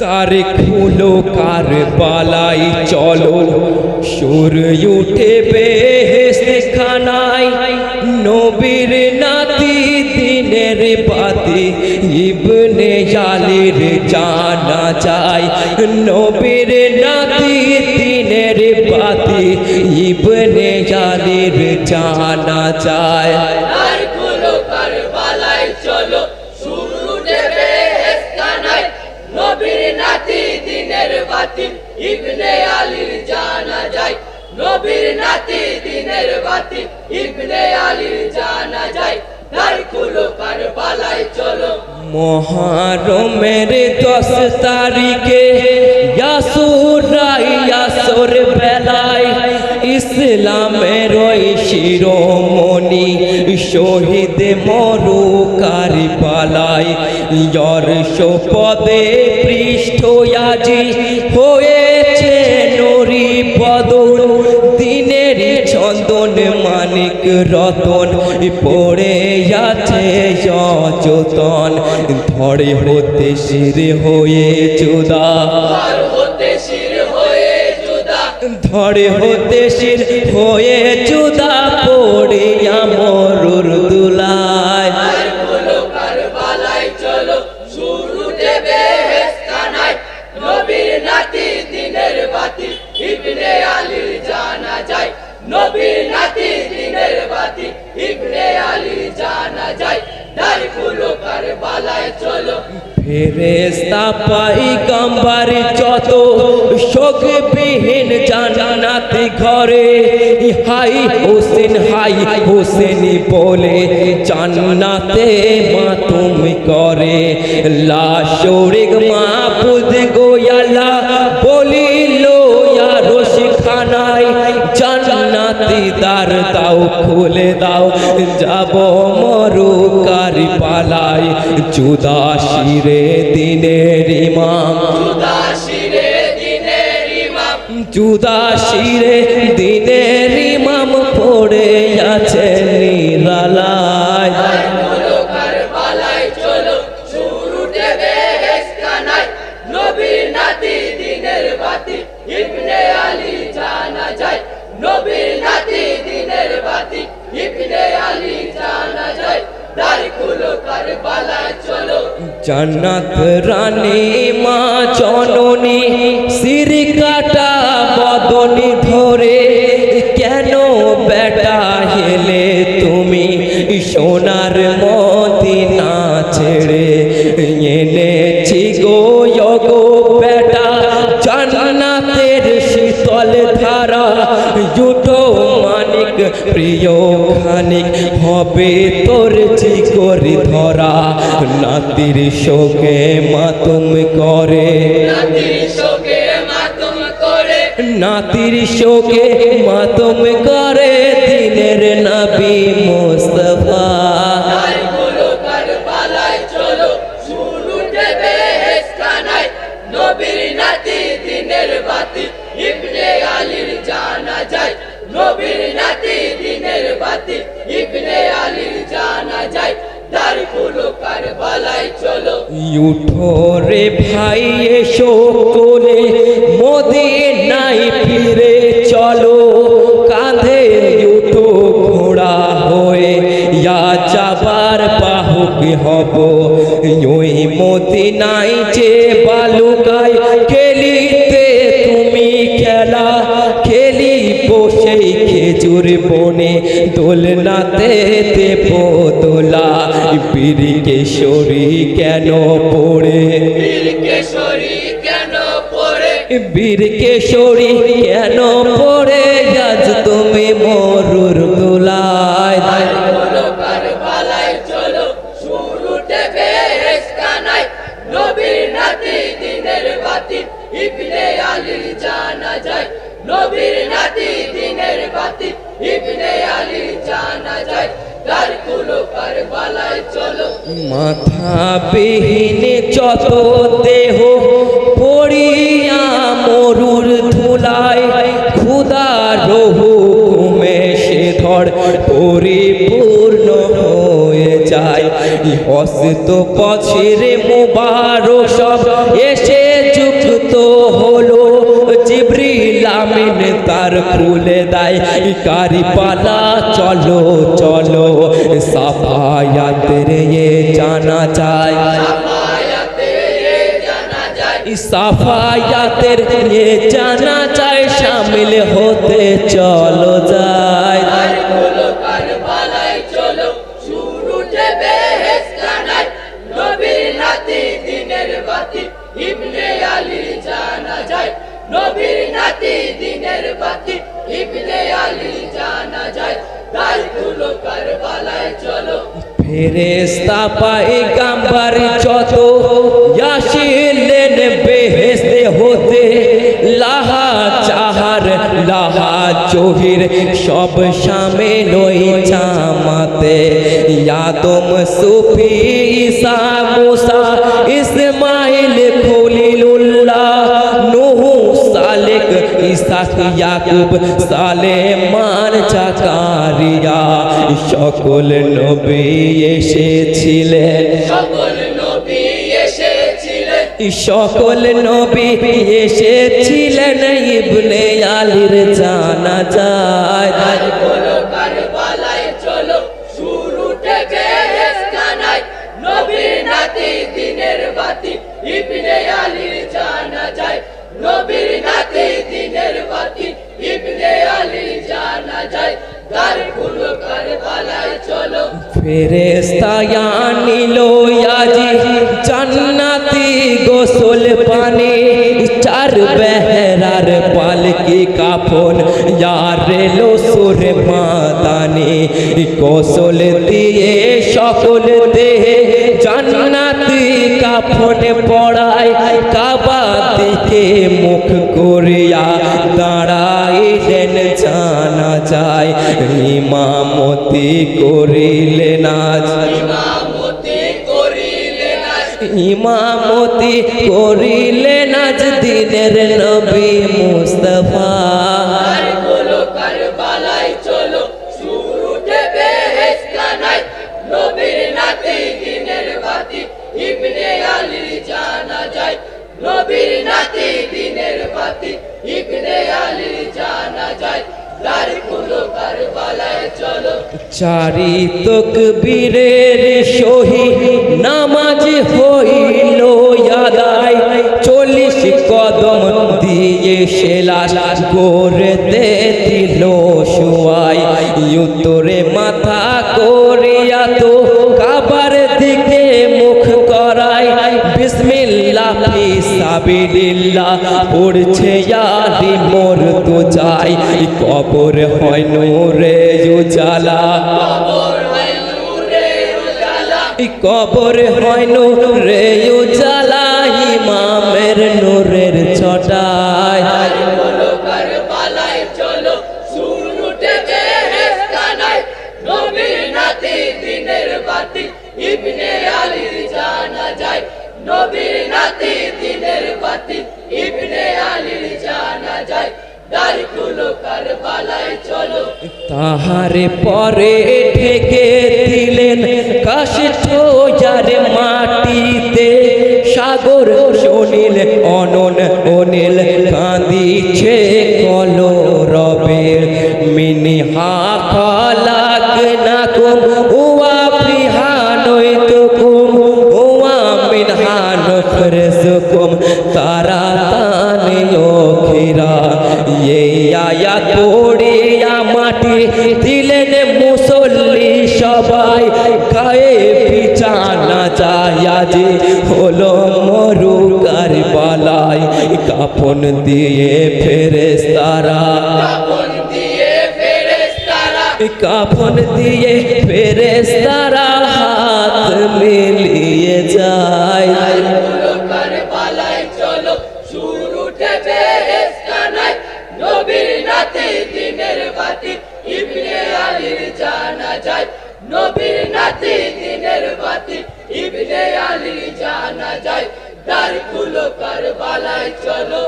তার খুলো কার পালাই চলো, সুর উঠে বেহেস্তে খানাই। নবীর নাতি দিনের বাতি, ইবনে আলীর জানা যায়। নবীর নাতি দিনের বাতি, ইবনে আলীর জানা যায়। চলো ইবনে আলীর জানা যায়, নবীর নাতি দিনের বাতি। ইবনে আলীর জানা যায় মহারমের দশ তারিখে ইয়াসুরাই ইয়াসর বেলায় ইসলামের ওই শিরোমণি শহীদ মরু কারিপালায় যর্ষ পদে পৃষ্ঠ আজি হয়েছে রতন পড়ে আছে যতন ধরে হতে শির হয়ে চুদা ধরে হতে শির হয়ে চুদা পড়ে আমর দুলায় ফেরেস্তা পাই গম্বার যত ঘরে হাই হোসেন হাই হোসেন বলে জান্নাতে মাতুম করে। লাশরিক মাহফুজ গোয়ালা খুলে দাও যাব মরু কারি পালাই। জুদা শিরে দিনের ইমাম। উদাসীরে দিনের ইমাম। পড়ে আছে নিরালায় জান্নাত রানী মা জননী সির কাটা বদনি ধরে, কেন বেটা হেলে তুমি সোনার মদিনা ছেড়ে? এনেছি গো গো বেটা, জান্নাতের শীতল ধারা জুটো প্রিয় খানিক, হবে তোর চিকরি ধরা। নাতির শোকে মাতুম করে। নাতির শোকে মাতুম করে। নাতির উঠো রে ভাই, এসো কোলে। মোদে নাই ফিরে চলো। কাঁধে উঠো ঘোড়া হয়ে ইয়া যাবার বাহক হব। ওই নাই যে বালুকায় খেলিতে খেজুর বনে দোলনাতে তে পোতলা বীর কেশরী কেন পড়ে? বীর কেশরী কেন পড়ে? আজ তুমি মরুর মাথা বিহীনে যত দেহ, পড়িয়া মরুর ধুলায় ক্ষুদা রহু সে ধর, পরিপূর্ণ হয়ে যায়। হস্ত পছের মুবারক সব এসে খুলে দেয় কারি পালা, চলো চলো, সাফায়াতের এ জানা যায়। সাফায়াতের এ জানা যায় শামিল হতে চলো যায়। ফেরেস্তা পাই গাম্বার যত ইয়াসিলেন বেহেস্তে হতে লাহা চাহার লাহা জহির সব শামিল ওই জামাতে ইয়াদম সুফি ঈসা মুসা ইসমাইল খলিলুল্লাহ নূহ সালেক ইসাক ইয়াকুব সালেমান জাকারিয়া সকল নবী এসেছিলেন সকল নবী এসেছিলেন সকল নবী এসেছিলেন ইবনে আলীর জানা যায় ফেরেস্তায়া নিল আজি জান্নাতি গোসল পানি। চার বেহরার পালকি কাফন, ইয়ার লো সুর মাদানি। গোসল দিয়ে সকল দেহে জান্নাতি কাফন পড়ায়, কাবা দিকে মুখ করিয়া দাঁড়াইলেন জানা যায়। ইমামতি করিলেন আজ। ইমামতি করিলেন আজ দিনের নবী মুস্তফা। নবীর নাতি দিনের বাতি, ইবনে আলী জানা যায়। নবীর চারি তকবীরের সহি নামাজ হইল আদায় চল্লিশ কদম দিয়ে সেলাস করতে দিল শুয়াই উত্তরে মাথা করিয়া তো কাবার দিকে মুখ করায় সাবিলিল্লাহ পড়ছে ইয়ারি মোর তো যাই কবর হয় নূরে উজালা। কবর হয় নূরে উজালা, ইমামের নূরের তাহারে পরে ঠেকে দিলেন কাশে যারে মাটিতে সাগর শুনিল অনন অনিল কাঁদিছে কল রবে মিনি হা খালাক না চায়া যে হলো মরু কারবালায় কাপন দিয়ে ফেরেস্তারা কাপন দিয়ে ফেরেশতারা কাফন দিয়ে ফেরেস্তারা হাত মিলিয়ে যায়। ইবনে আলীর খুলো যায় কারবালায় চলো।